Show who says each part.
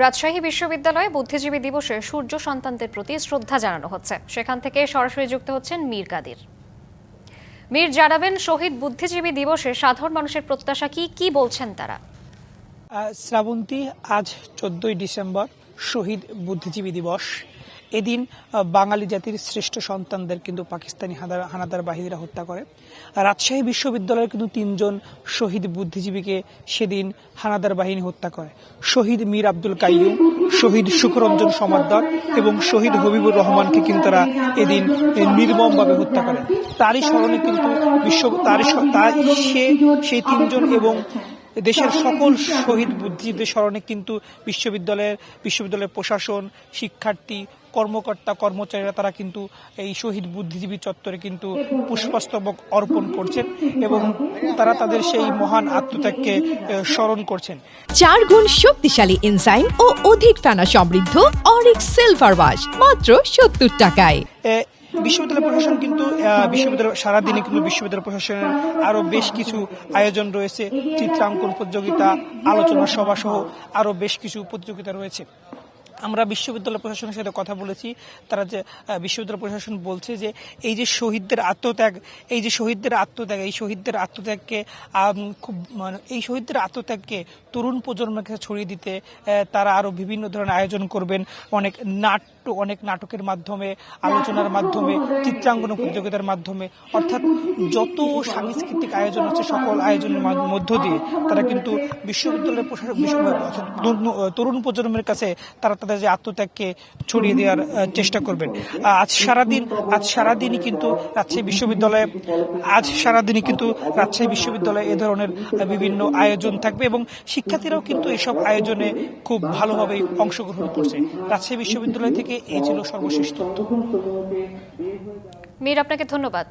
Speaker 1: রাজশাহী বিশ্ববিদ্যালয়ে বুদ্ধিজীবী দিবসে সূর্য সন্তানদের প্রতি শ্রদ্ধা জানানো হচ্ছে। সেখান থেকে সরাসরি যুক্ত হচ্ছেন মীর কাদির। মীর, জানাবেন শহীদ বুদ্ধিজীবী দিবসে সাধারণ মানুষের প্রত্যাশা কি? কি বলছেন তারা?
Speaker 2: শ্রাবন্তী, আজ চোদ্দই ডিসেম্বর শহীদ বুদ্ধিজীবী দিবস। এদিন বাঙালি জাতির শ্রেষ্ঠ সন্তানদের কিন্তু পাকিস্তানি হানাদার বাহিনীরা হত্যা করে। রাজশাহী বিশ্ববিদ্যালয়ের কিন্তু তিনজন শহীদ বুদ্ধিজীবীকে সেদিন হানাদার বাহিনী হত্যা করে। শহীদ মীর আব্দুল কাইয়ুম, শহীদ সুখরঞ্জন সমাদ্দার এবং শহীদ হবিবুর রহমানকে কিন্তু তারা এদিন নির্মমভাবে হত্যা করে। তারই স্মরণে কিন্তু বিশ্ব, তারই তার সে, সেই তিনজন এবং দেশের সকল শহীদ বুদ্ধিজীবীদের স্মরণে কিন্তু বিশ্ববিদ্যালয়ের বিশ্ববিদ্যালয়ের প্রশাসন, শিক্ষার্থী কর্মকর্তা কর্মচারীরা তারা কিন্তু এই শহীদ বুদ্ধিজীবী চত্বরে কিন্তু পুষ্পস্তবক অর্পণ করছেন এবং তারা তাদের সেই মহান আত্মত্যাগকে স্মরণ করছেন।
Speaker 3: চার গুণ শক্তিশালী এনজাইম ও অধিক ফেনা সমৃদ্ধ অরিক্স সিলভার ওয়াশ মাত্র সত্তর টাকায়।
Speaker 2: বিশ্ববিদ্যালয় প্রশাসন কিন্তু বিশ্ববিদ্যালয় সারাদিনে কিন্তু বিশ্ববিদ্যালয় প্রশাসনের আরও বেশ কিছু আয়োজন রয়েছে চিত্রাঙ্কন প্রতিযোগিতা আলোচনা সভা সহ আরও বেশ কিছু প্রতিযোগিতা রয়েছে। আমরা বিশ্ববিদ্যালয় প্রশাসনের সাথে কথা বলেছি। তারা যে বিশ্ববিদ্যালয় প্রশাসন বলছে যে, এই যে শহীদদের আত্মত্যাগ, এই যে শহীদদের আত্মত্যাগ, এই শহীদদের আত্মত্যাগকে খুব মানে এই শহীদদের আত্মত্যাগকে তরুণ প্রজন্মের কাছে ছড়িয়ে দিতে তারা আরও বিভিন্ন ধরনের আয়োজন করবেন। অনেক নাট্য, অনেক নাটকের মাধ্যমে, আলোচনার মাধ্যমে, চিত্রাঙ্কন প্রতিযোগিতার মাধ্যমে, অর্থাৎ যত সাংস্কৃতিক আয়োজন আছে, সকল আয়োজনের মধ্য দিয়ে, তারা কিন্তু বিশ্ববিদ্যালয়ের প্রশাসন তরুণ প্রজন্মের কাছে তারা তাদের যে আত্মত্যাগকে ছড়িয়ে দেওয়ার চেষ্টা করবেন। আজ সারাদিন, আজ সারাদিনই কিন্তু রাজশাহী বিশ্ববিদ্যালয়ে, আজ সারাদিনই কিন্তু রাজশাহী বিশ্ববিদ্যালয়ে এ ধরনের বিভিন্ন আয়োজন থাকবে এবং শিক্ষার্থীরাও কিন্তু এসব আয়োজনে খুব ভালোভাবে অংশগ্রহণ করছে। রাজশাহী বিশ্ববিদ্যালয় থেকে এই ছিল সর্বশেষ তথ্য।
Speaker 1: মীর, আপনাকে ধন্যবাদ।